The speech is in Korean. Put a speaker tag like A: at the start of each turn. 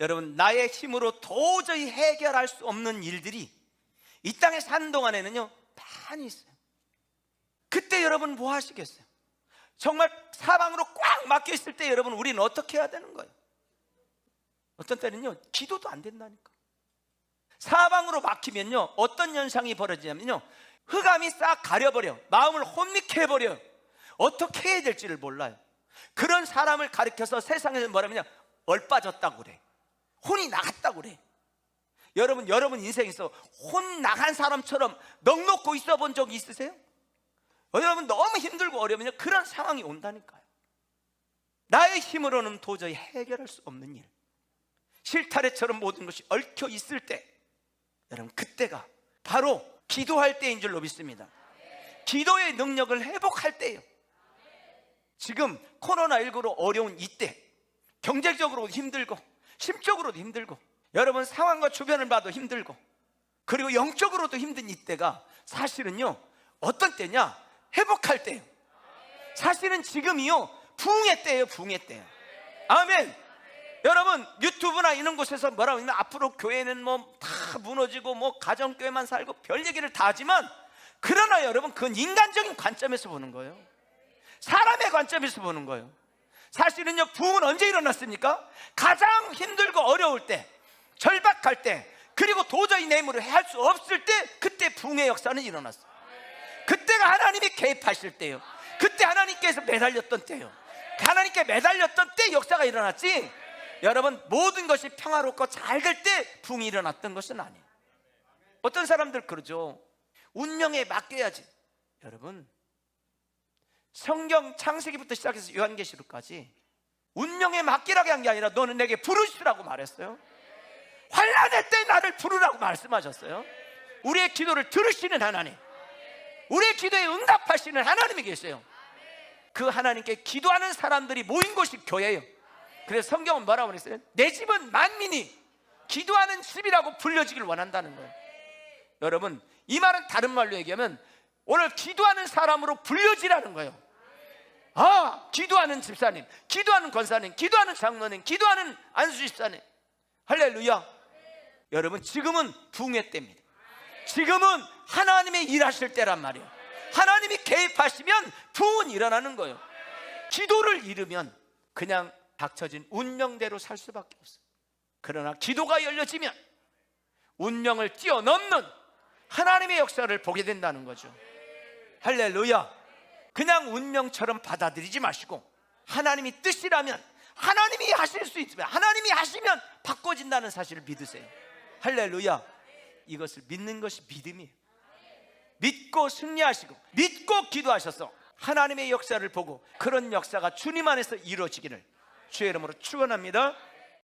A: 여러분 나의 힘으로 도저히 해결할 수 없는 일들이 이 땅에 사는 동안에는요 많이 있어요. 그때 여러분 뭐 하시겠어요? 정말 사방으로 꽉 막혀 있을 때 여러분 우리는 어떻게 해야 되는 거예요? 어떤 때는요 기도도 안 된다니까. 사방으로 막히면요 어떤 현상이 벌어지냐면요 흑암이 싹 가려버려 마음을 혼미케 해버려 어떻게 해야 될지를 몰라요. 그런 사람을 가리켜서 세상에서 뭐라면요 얼빠졌다고 그래. 혼이 나갔다고 그래. 여러분 여러분 인생에서 혼 나간 사람처럼 넉넉고 있어 본적 있으세요? 여러분 너무 힘들고 어려우면 그런 상황이 온다니까요. 나의 힘으로는 도저히 해결할 수 없는 일. 실타래처럼 모든 것이 얽혀 있을 때 여러분 그때가 바로 기도할 때인 줄로 믿습니다. 기도의 능력을 회복할 때예요. 지금 코로나19로 어려운 이때 경제적으로도 힘들고 심적으로도 힘들고 여러분 상황과 주변을 봐도 힘들고 그리고 영적으로도 힘든 이때가 사실은요 어떤 때냐? 회복할 때예요. 사실은 지금이요 부흥의 때예요 부흥의 때예요 아멘! 여러분 유튜브나 이런 곳에서 뭐라고 하면 앞으로 교회는 뭐 다 무너지고 뭐 가정교회만 살고 별 얘기를 다 하지만 그러나 여러분 그건 인간적인 관점에서 보는 거예요. 사람의 관점에서 보는 거예요 사실은요 부흥은 언제 일어났습니까? 가장 힘들고 어려울 때 절박할 때 그리고 도저히 내 힘으로 할 수 없을 때 그때 부흥의 역사는 일어났어요. 그때가 하나님이 개입하실 때요. 그때 하나님께서 매달렸던 때요. 하나님께 매달렸던 때 역사가 일어났지 여러분 모든 것이 평화롭고 잘 될때 부흥이 일어났던 것은 아니에요. 어떤 사람들 그러죠? 운명에 맡겨야지. 여러분 성경 창세기부터 시작해서 요한계시록까지 운명에 맡기라고 한 게 아니라 너는 내게 부르시라고 말했어요. 환란의 때 나를 부르라고 말씀하셨어요. 우리의 기도를 들으시는 하나님, 우리의 기도에 응답하시는 하나님이 계세요. 그 하나님께 기도하는 사람들이 모인 곳이 교회예요. 그래서 성경은 뭐라고 그랬어요? 내 집은 만민이 기도하는 집이라고 불려지길 원한다는 거예요. 여러분, 이 말은 다른 말로 얘기하면 오늘 기도하는 사람으로 불려지라는 거예요. 아, 기도하는 집사님, 기도하는 권사님, 기도하는 장로님, 기도하는 안수 집사님. 할렐루야. 여러분, 지금은 붕의 때입니다. 지금은 하나님의 일하실 때란 말이에요. 하나님이 개입하시면 붕은 일어나는 거예요. 기도를 잃으면 그냥 닥쳐진 운명대로 살 수밖에 없어요. 그러나 기도가 열려지면 운명을 뛰어넘는 하나님의 역사를 보게 된다는 거죠. 할렐루야. 그냥 운명처럼 받아들이지 마시고 하나님이 뜻이라면 하나님이 하실 수 있으면 하나님이 하시면 바꿔진다는 사실을 믿으세요. 할렐루야. 이것을 믿는 것이 믿음이에요. 믿고 승리하시고 믿고 기도하셔서 하나님의 역사를 보고 그런 역사가 주님 안에서 이루어지기를 주의 이름으로 축원합니다.